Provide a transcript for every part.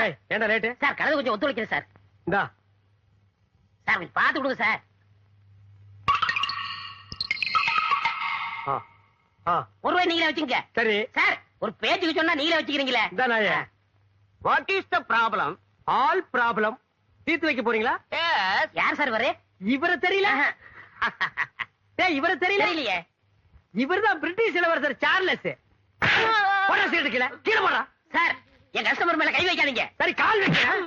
ஏய், ஏன்டா rate sir கலந்து கொஞ்சம் ஒத்துழைக்கிறேன் சார். இந்தா. சார் கொஞ்சம் பார்த்து கொடுங்க சார். ஒரு ரூபாய் நீங்களே வச்சுங்க சரி. சார் ஒரு பேச்சுக்கு சொன்னா நீங்களே வச்சுக்கிறீங்களே. What is the problem all problem தீர்த்து வைக்க போறீங்களா? யார் சார் வரு இவர தெரியல. இவர தெரியல. தெரியலையே. இவர்தான் பிரிட்டிஷ் இளவரசர் சார்லஸ். கீழே போடா. சார் என் கஸ்டமர் மேல கை வைக்காதீங்க. சரி கால் வைக்கிறேன்.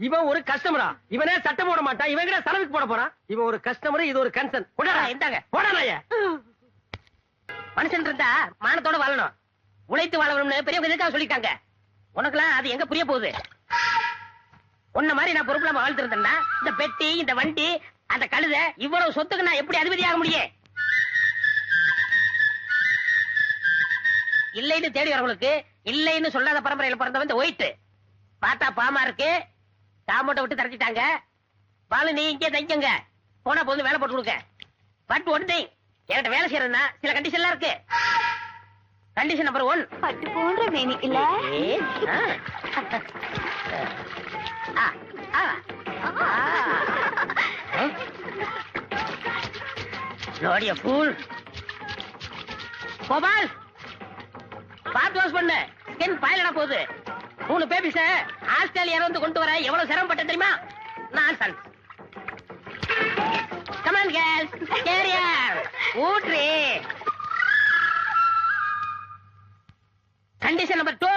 இவன் ஒரு கஸ்டமரா இவனே சட்டம் போட மாட்டான். இவன் கூட செலவுக்கு போட போறான். இவன் ஒரு கஸ்டமர் இது ஒரு கன்சர்ன் ஆ, இந்தாங்க. போடா மனுஷன் இருந்தா மானத்தோட வாழணும். உழைத்து வாழணும்னு பெரியவங்க எதுக்காக சொல்லிட்டாங்க? உனக்கெல்லாம் அது எங்க புரிய போகுது? உன்ன மாதிரி நான் பொறுப்புலாம வாழ்த்திருந்தேன்னா இந்த பெட்டி இந்த வண்டி அந்த கழுத இவ்வளவு சொத்துக்கு நான் எப்படி அதிபதி ஆக முடியும்? இல்லைன்னு தேடி வரவங்களுக்கு இல்லைன்னு சொல்லாத பரம்பரையில பிறந்தவன் இந்த ஒயிட் பார்த்தா பாமா இருக்கு. தாமோட்டை விட்டு தரச்சிட்டாங்க. பாலு நீ இங்கே தைக்கங்க போனா போது வேலை போட்டு கொடுக்க. பட் ஒன் திங் என்கிட்ட வேலை செய்யறதுன்னா சில கண்டிஷன்லாம் இருக்கு. கண்டிஷன் நம்பர் ஒன் பட்டு போன்ற மேனி இல்ல? கோபால் பார்த்து வாஷ் பண்ணு. ஸ்கின் பாயிலடா போகுது. மூணு பேபிஸ ஆஸ்திரேலியா வந்து கொண்டு வர எவ்வளவு சிரமப்பட்ட தெரியுமா? நான் சன் கமான் கேர்ள்ஸ் கேரியர் ஊட்ரி கண்டிஷன் நம்பர் டூ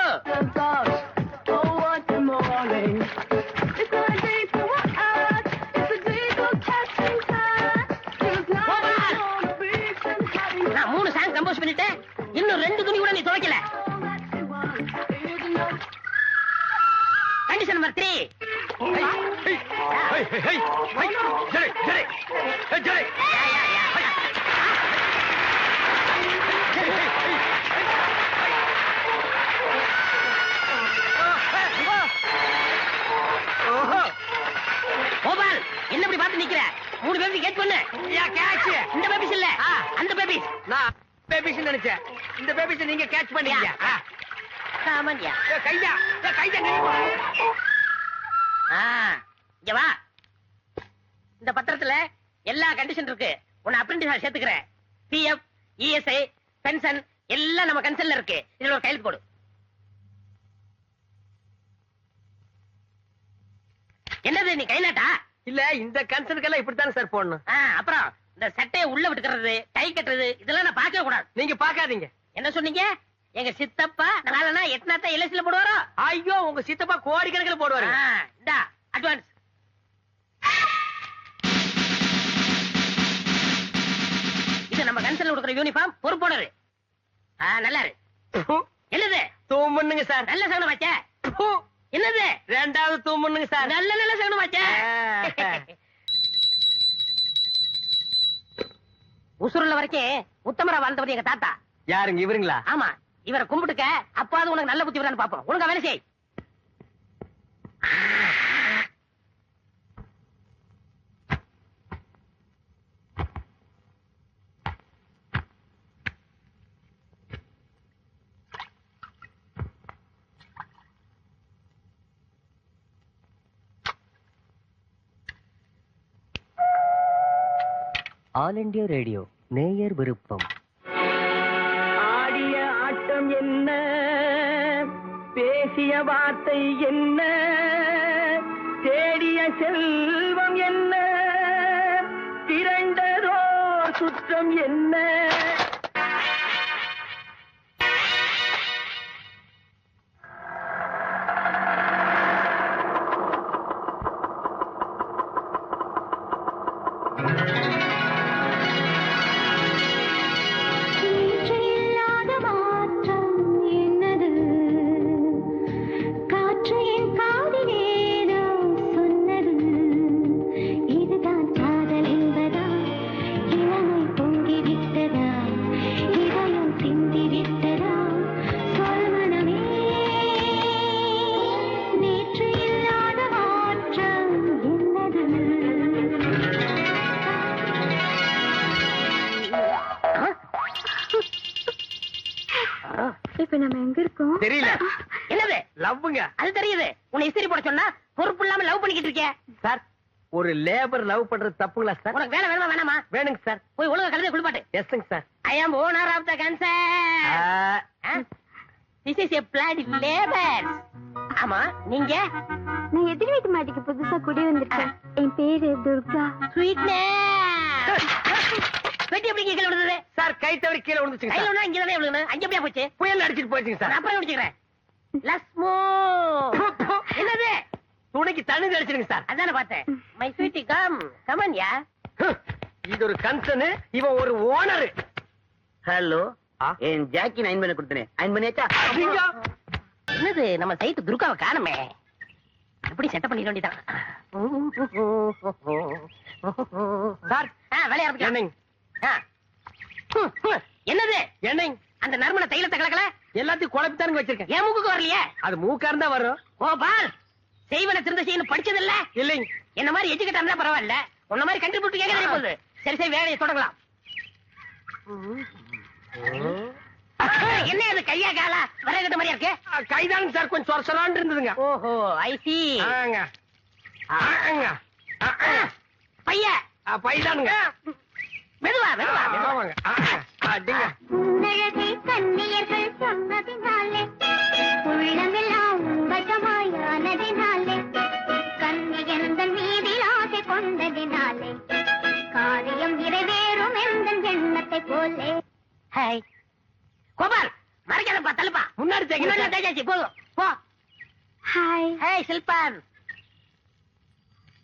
நான் மூணு சாங் கம்போஸ் பண்ணிட்டேன். இன்னும் ரெண்டு துணி கூட நீ துவைக்கல. கோபால் என்ன இப்படி பார்த்து நிக்கிற? மூணு பேபி கேட் பண்ணு. catch. இந்த பேபிஸ் இல்ல. அந்த பேபிஸ் நான் பேபிஸ் நினைச்சேன். இந்த பேபிஸ் நீங்க கேட்ச் பண்ணீங்க. சாமான்யா கையா கையா இங்க வா. இந்த பத்திரத்துல எல்லா கண்டிஷன் இருக்கு. உன்னை அப்ரெண்டிஸ் சேர்த்துக்கிறேன். பிஎஃப் இஎஸ்ஐ பென்ஷன் எல்லாம் நம்ம கன்சல்ல இருக்கு. இதுல ஒரு கையெழுத்து போடு. என்னது நீ கை நாட்டா இல்ல இந்த கன்சர்னுக்கெல்லாம் இப்படித்தானே சார் போடணும். அப்புறம் இந்த சட்டையை உள்ள விட்டுக்கிறது கை கட்டுறது இதெல்லாம் நான் பார்க்கவே கூடாது. நீங்க பாக்காதீங்க என்ன சொன்னீங்க? எங்க சித்தப்பா நாலனா எத்தனாத்த எல்எஸ்ல போடுவாரோ? ஐயோ உங்க சித்தப்பா கோடிக்கணக்கில் போடுவாரு. இந்தா அட்வான்ஸ் இது நம்ம கன்சல்ல கொடுக்குற யூனிஃபார்ம் பொறுப்போனரு. ஆ, நல்லா இரு என்னது? தூமுன்னுங்க சார். நல்ல சகனம் வச்ச? என்னது? ரெண்டாவது தூமுன்னுங்க சார். நல்ல நல்ல சகனம் வச்ச. உசுருள்ள வரைக்கும் உத்தமரா வாழ்ந்தவர் எங்க தாத்தா. யாருங்க இவருங்களா? ஆமா. இவரை கும்பிட்டுக்க அப்பாவது உனக்கு நல்ல புத்தி வரான்னு பாப்போம் உனக்கு வேலை செய். ஆல் இண்டியா ரேடியோ நேயர் விருப்பம். என்ன? பேசிய வார்த்தை என்ன? தேடிய செல்வம் என்ன? திரண்டதோ சுற்றம் என்ன? தெரியல. என்னது? லவ்வுங்க. அது தெரியுது. உன்னை இஸ்திரி போட சொன்னா பொறுப்பு இல்லாம லவ் பண்ணிக்கிட்டு இருக்க சார் ஒரு லேபர் லவ் பண்றது தப்புங்களா சார் உனக்கு வேலை வேணுமா வேணாமா? வேணுங்க சார் போய் ஒழுங்கா கழுதை குளிப்பாட்டு. எஸ்ங்க sir I am owner of the concern this is a flat labour ஆமா நீங்க? நான் எதிர் வீட்டு மாட்டிக்கு புதுசா குடி வந்திருக்கேன். என் பேரு துர்கா. ஸ்வீட்னே வெட்டி எப்படி கீழே விழுந்தது? சார் கை தவறி கீழே விழுந்துச்சுங்க கையில ஒண்ணு இங்க தானே விழுந்து அங்க எப்படியா போச்சு? புயல் அடிச்சிட்டு போச்சுங்க நான் சார் அப்புறம் முடிச்சுக்கிறேன் லஸ்மோ. என்னது? துணைக்கு தண்ணி அடிச்சிருங்க சார். அதானே பார்த்தேன். My sweety come come on yeah இது ஒரு கன்சர்ன் இவன் ஒரு ஓனர். ஹலோ? என் ஜாக்கி நைன் பண்ணி கொடுத்தனே. நைன் பண்ணியாச்சா என்னது நம்ம சைட்டு துர்காவை காணுமே. எப்படி செட்டப் பண்ணிட வேண்டியதான் சார் ஆ, என்னது? என்னங்க? அந்த நறுமண தைலத்தை கலக்கல? எல்லாத்தையும் குழப்பித்தானுங்க வச்சிருக்கேன். ஏன் மூக்குக்கு வரலையே? அது மூக்கா இருந்தா வரும். கோபால் செய்வன திருந்த செய்யணும் படிச்சது இல்ல இல்லைங்க. என்ன மாதிரி எஜுகேட் இருந்தா பரவாயில்ல. உன்ன மாதிரி கண்டுபிடிச்சு கேட்க போகுது சரி சரி வேலையை தொடங்கலாம். என்ன அது கையா காலா? வரகட்ட மாதிரியா இருக்கு? ஆ, கைதானுங்க சார். கொஞ்சம் சொர சொலான்னு இருந்ததுங்க. ஓஹோ ஐ சி ஆங்க. ஆங்க. ஆ, ஆ. பைய. பைதானுங்க. மெதுவா மெதுவா ஆமாங்க. அடிங்க. உன்னழகை கண்ணியர்கள் சொன்னதினாலே உள்ளமெல்லாம் வசமாயானதினாலே கண்ணியந்தன் மீதில் ஆசை கொண்டதினாலே காரியம் நிறைவேறும் எந்த எண்ணத்தை போலே. ஹாய் கோபால் மறைக்காதப்பா தள்ளுப்பா. முன்னாடி தேய்ச்சாச்சு போதும் போ. ஹாய். ஹேய் சில்பான்.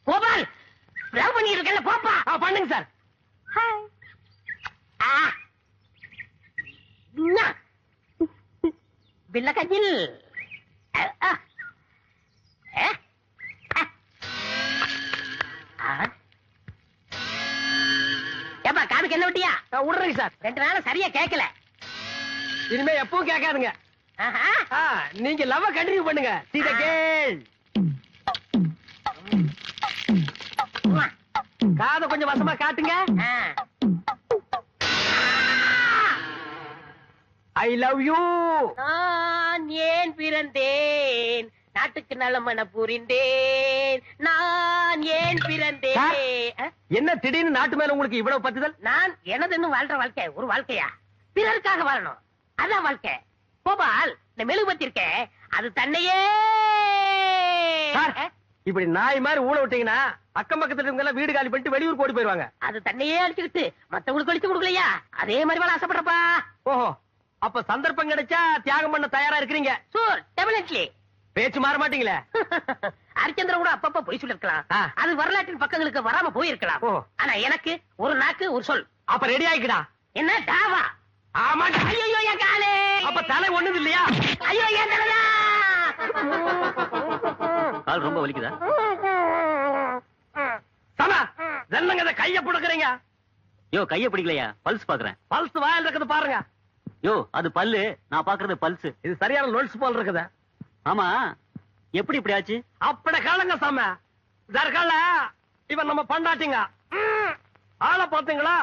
கோபால் லவ் பண்ணிட்டு இருக்கல போப்பா பண்ணுங்க சார் ஹாய் ஆ நா. பில்ல கஞ்சில் அ, ஆ. ஏ? ஆ. ஆ. ஏப்பா காதுக்கு என்ன விட்டியா விடுறேங்க சார் ரெண்டு நாளும் சரியா கேட்கல இனிமே எப்பவும் கேட்காதுங்க நீங்க லவ் கண்டினியூ பண்ணுங்க girl. உம்மா. காதை கொஞ்சம் வசமா காட்டுங்க ஐ லவ் யூ நான் ஏன் பிறந்தேன்? நாட்டுக்கு நலமன புரிந்தேன். நான் ஏன் பிறந்தேன்? என்ன திடீர்னு நாட்டு மேல உங்களுக்கு இவ்வளவு பத்துதல் நான் எனதுன்னு வாழ்ற வாழ்க்கை ஒரு வாழ்க்கையா? பிறருக்காக வாழணும். அதான் வாழ்க்கை. கோபால் இந்த மெழுகுபத்தி இருக்கே அது தன்னையே? இப்படி நாய் மாதிரி ஊழ விட்டீங்கன்னா அக்கம் பக்கத்துல இருக்கவங்க எல்லாம் வீடு காலி பண்ணிட்டு வெளியூர் ஓடி போயிருவாங்க அது தன்னையே அடிச்சுக்கிட்டு மத்தவங்களுக்கு அடிச்சு கொடுக்கலையா? அதே மாதிரி வாழ ஆசைப்படுறப்பா. ஓஹோ அப்ப சந்தர்ப்பம் கிடைச்சா தியாகம் பண்ண தயாரா இருக்கிறீங்க. சூர் டெபினெட்லி பேச்சு மாற மாட்டீங்களே? ஹரிச்சந்திர கூட அப்பப்ப பொய் சொல்லிருக்கலாம். அது வரலாற்றின் பக்கங்களுக்கு வராம போயிருக்கலாம். ஓ. ஆனா எனக்கு ஒரு நாக்கு ஒரு சொல். அப்ப ரெடி ஆயிக்கடா. என்ன டாவா? ஆமா ஐயோ என் காலே. அப்ப தலை ஒண்ணுது இல்லையா? ஐயோ என் தலைதா கால் ரொம்ப வலிக்குதா? சமா என்னங்க கைய புடுக்குறீங்க? யோ கைய பிடிக்கலையா? பல்ஸ் பாக்குறேன். பல்ஸ் வாயில் இருக்குது பாருங்க. யோ அது பல்லு. நான் பாக்குறது பல்ஸ். இது சரியான நொல்ஸ் போல் இருக்குது. ஆமா. எப்படி இப்படி ஆச்சு? அப்படி காலங்க சாம. தற்கால இவன் நம்ம பண்டாட்டிங்க. ஆளை பாத்தீங்களா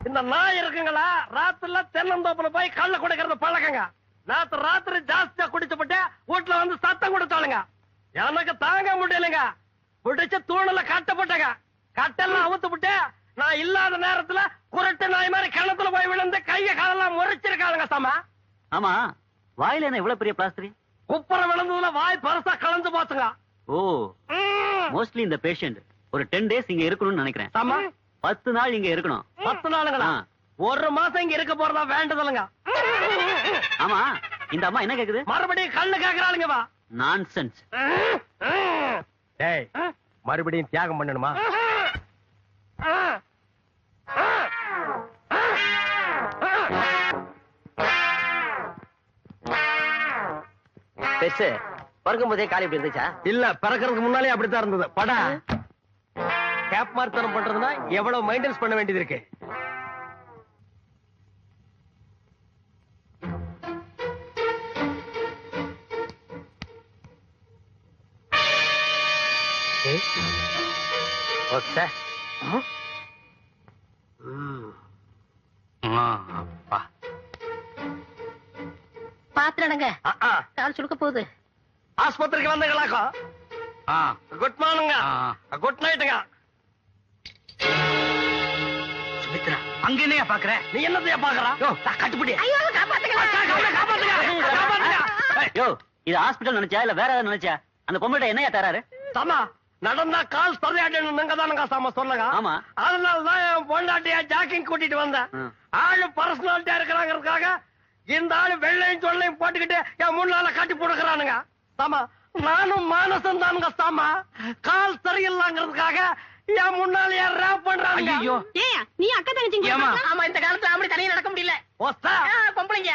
இந்த நாய் இருக்குங்களா? ராத்திரில தென்னந்தோப்புல போய் கள்ள குடிக்கிறது பழக்கங்க. நேத்து ராத்திரி ஜாஸ்தியா குடிச்சுப்பட்டு வீட்டுல வந்து சத்தம் கொடுத்தாளுங்க. எனக்கு தாங்க முடியலைங்க. பிடிச்சு தூணுல கட்டப்பட்டங்க. கட்டெல்லாம் அவுத்து விட்டு நான் இல்லாத நேரத்துல குரட்டு நாய் மாதிரி கிணத்துல போய் விழுந்து கைய காலெல்லாம் முறைச்சிருக்காளுங்க சாமா. ஆமா வாயில என்ன இவ்வளவு பெரிய பிளாஸ்டரி குப்புற விழுந்ததுல வாய் பரசா கலந்து போச்சுங்க. ஓ. மோஸ்ட்லி இந்த பேஷண்ட் ஒரு டென் டேஸ் இங்க இருக்கணும்னு நினைக்கிறேன். சாமா. பத்து நாள் இங்க இருக்கணும். பத்து நாளுங்களா. ஒரு மாசம் இங்க இருக்க போறதா வேண்டுதலுங்க. ஆமா இந்த அம்மா என்ன கேக்குது? மறுபடியும் கண்ணு கேக்குறாளுங்க வா. நான்சென்ஸ் டேய் மறுபடியும் தியாகம் பண்ணணுமா? பெருசு பறக்கும் போதே காலி இப்படி இருந்துச்சா? இல்ல பிறக்கிறதுக்கு முன்னாலே அப்படித்தான் இருந்தது. படா. கேப் மார்த்தனம் பண்றதுன்னா எவ்வளவு மெயின்டெனன்ஸ் பண்ண வேண்டியது இருக்கு. ஓகே. ஆ, அப்பா. ஆ. கால் சுடுக்க போகுது. ஆஸ்பத்திரிக்கு வந்தீங்களாக்கோ? குட் மார்னிங்க குட் நைட்டுங்க சுமித்ரா அங்க என்னையா பாக்குற? நீ என்னத்தையா பாக்குறா? கட்டுப்படி. ஐயோ காப்பாத்துங்க. யோ இது ஹாஸ்பிடல் நினைச்சா இல்ல வேற ஏதாவது நினைச்சா? அந்த பொம்பளை என்னையா தராரு? சாமா நடந்தா கால் சரியாடணும் நீங்க தானுங்க சாமா சொன்னங்க ஆமா. அதனால தான் என் பொண்டாட்டிய ஜாக்கிங் கூட்டிட்டு வந்தேன். ம். ஆளு பர்சனாலிட்டியா இருக்கிறாங்கிறதுக்காக இந்த ஆளு வெள்ளையும் சொல்லையும் போட்டுக்கிட்டு என் முன்னால காட்டி போடுக்கிறானுங்க சாமா நானும் மானசம் தானுங்க சாமா கால் சரியில்லைங்கிறதுக்காக என் முன்னால யார் ரேப் பண்றாங்க ஏன் நீ அக்கா தங்கச்சிங்க ஆமா இந்த காலத்துல அப்படி தனியா நடக்க முடியல ஒஸ்தா பொம்பளைங்க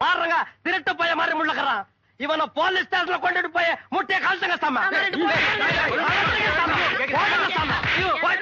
பாருங்க திருட்டு பையன் மாதிரி முள்ளக்கிறான் இவனை போலீஸ் ஸ்டேஷன்ல கொண்டுட்டு போய் முட்டைய. போடுங்க சாமா.